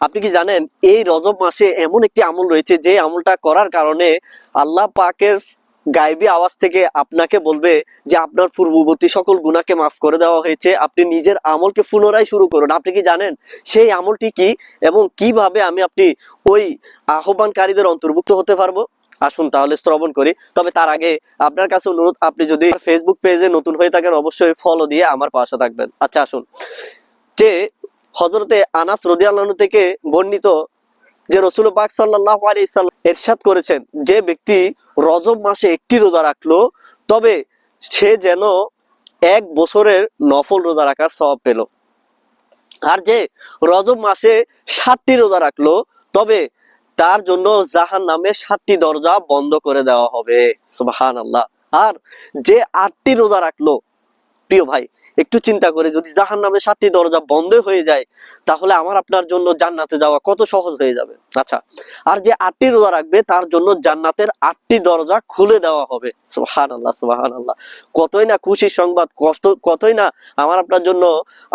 আপনি কি জানেন, এই রজব মাসে এমন একটি আমল রয়েছে যে আমলটা করার কারণে আল্লাহ পাকের গায়েবী আওয়াজ থেকে আপনাকে বলবে যে আপনার পূর্ববর্তী সকল গুণাকে মাফ করে দেওয়া হয়েছে, আপনি নিজের আমলকে পুনরায় শুরু করুন। আপনি কি জানেন, সেই আমলটি কি এবং কীভাবে আমি আপনি ওই আহ্বানকারীদের অন্তর্ভুক্ত হতে পারব? আসুন তাহলে শ্রবণ করি। তবে তার আগে আপনার কাছে অনুরোধ, আপনি যদি ফেসবুক পেজে নতুন হয়ে থাকেন, অবশ্যই ফলো দিয়ে আমার পাশে থাকবেন। আচ্ছা আসুন। যে হজরতে আনাস রদিয়াল্লাহ থেকে বর্ণিত যে রসুল পাক সাল্লাহ আলী ইসাল্লাম এরশাদ করেছেন, যে ব্যক্তি রজব মাসে একটি রোজা রাখল, তবে সে যেন এক বছরের নফল রোজা রাখার সওয়াব পেল। আর যে রজব মাসে ষাটটি রোজা রাখল, তবে তার জন্য জাহান নামে সাতটি দরজা বন্ধ করে দেওয়া হবে। সুবাহান আল্লাহ আর যে আটটি রোজা রাখল প্রিয় ভাই, একটু চিন্তা করে যদি জাহান নামে সাতটি দরজা বন্ধ হয়ে যায়, তাহলে আমার আপনার জন্য জান্নাতে যাওয়া কত সহজ হয়ে যাবে? আচ্ছা আর যে আটটি রোজা রাখবে, তার জন্য জান্নাতের আটটি দরজা খুলে দেওয়া হবে। সুহান আল্লাহ সুহান আল্লাহ কতই না খুশির সংবাদ, কষ্ট, কতই না আমার আপনার জন্য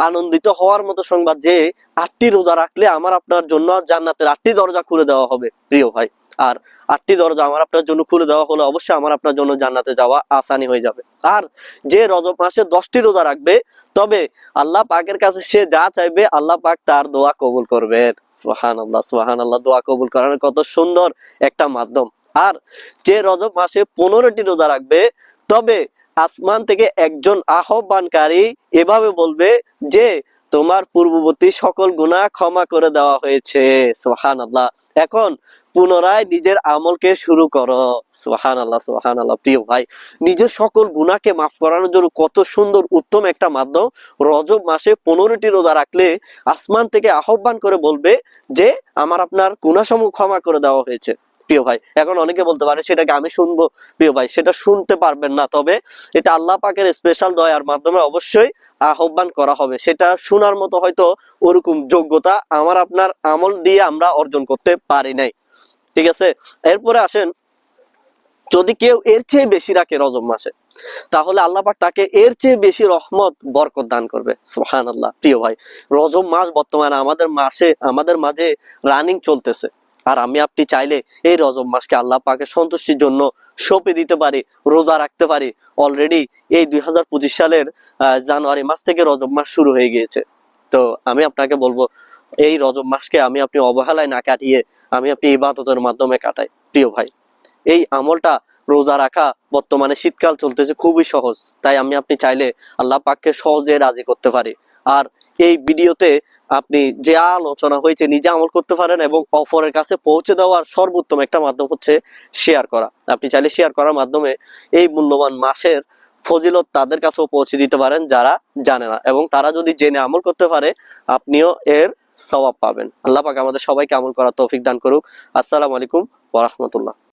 আনন্দিত হওয়ার মতো সংবাদ যে, আটটি রোজা রাখলে আমার আপনার জন্য জান্নাতের আটটি দরজা খুলে দেওয়া হবে। প্রিয় ভাই আর আটটি দরজা আমার আপনার জন্য খুলে দেওয়া হলে, অবশ্যই আমার আপনার জন্য জান্নাতে যাওয়া আসানি হয়ে যাবে। আর যে রজব মাসে দশটি রোজা রাখবে, তবে আল্লাহ পাকের কাছে সে যা চাইবে, আল্লাহ পাক তার দোয়া কবুল করবেন। সোহান আল্লাহ সোহান আল্লাহ দোয়া কবুল করার কত সুন্দর একটা মাধ্যম। আর যে রজব মাসে পনেরোটি রোজা রাখবে, তবে আসমান থেকে একজন আহ্বানকারী এভাবে বলবে যে তোমার পূর্ববর্তী সকল গুনাহ ক্ষমা করে দেওয়া হয়েছে। সোহান আল্লাহ এখন পুনরায় নিজের আমলকে শুরু করো। সোহান আল্লাহ সোহান আল্লাহ প্রিয় ভাই, নিজের সকল গুণাকে মাফ করানোর জন্য কত সুন্দর, উত্তম একটা মাধ্যম। রজব মাসে পনেরোটি রোজা রাখলে আসমান থেকে আহ্বান করে বলবে যে, আমার আপনার গুণাসমূহ ক্ষমা করে দেওয়া হয়েছে। প্রিয় ভাই। এখন অনেকে বলতে পারে সেটাকে আমি শুনব, প্রিয় ভাই। সেটা শুনতে পারবেন না, তবে এটা আল্লাহ পাকের স্পেশাল দয়ার মাধ্যমে অবশ্যই আহ্বান করা হবে। সেটা শোনার মতো হয়তো ওরকম যোগ্যতা আমার আপনার আমল দিয়ে আমরা অর্জন করতে পারি নাই। ঠিক আছে? এরপরে আসেন, যদি কেউ এর চেয়ে বেশি রাখে রজব মাসে, তাহলে আল্লাহ পাক তাকে এর চেয়ে বেশি রহমত, বরকত দান করবে। সুহান আল্লাহ প্রিয় ভাই, রজব মাস বর্তমানে আমাদের মাসে, আমাদের মাঝে রানিং চলতেছে। আর আমি আপনি চাইলে এই রজব মাসকে আল্লাহ পাকে সন্তুষ্টির জন্য সঁপে দিতে পারি, রোজা রাখতে পারি। অলরেডি এই দুই হাজার পঁচিশ সালের জানুয়ারি মাস থেকে রজব মাস শুরু হয়ে গিয়েছে। তো আমি আপনাকে বলব, এই রজব মাসকে আমি আপনি অবহেলায় না কাটিয়ে আমি আপনি ইবাদতের মাধ্যমে কাটাই। প্রিয় ভাই এই আমলটা রোজা রাখা বর্তমানে শীতকাল চলতেছে খুবই সহজ। তাই আমি আপনি চাইলে আল্লাহ পাককে সহজে রাজি করতে পারি। আর এই ভিডিওতে আপনি যে আলোচনা হয়েছে, নিজে আমল করতে পারেন এবং অপরের কাছে পৌঁছে দেওয়ার সর্বোত্তম একটা মাধ্যম হচ্ছে শেয়ার করা। আপনি চাইলে শেয়ার করার মাধ্যমে এই মূল্যবান মাসের ফজিলত তাদের কাছেও পৌঁছে দিতে পারেন যারা জানে না। এবং তারা যদি জেনে আমল করতে পারে, আপনিও এর সওয়াব পাবেন। আল্লাহ পাক আমাদের সবাইকে আমল করার তৌফিক দান করুক। আসসালামু আলাইকুম ওয়া রাহমাতুল্লাহ।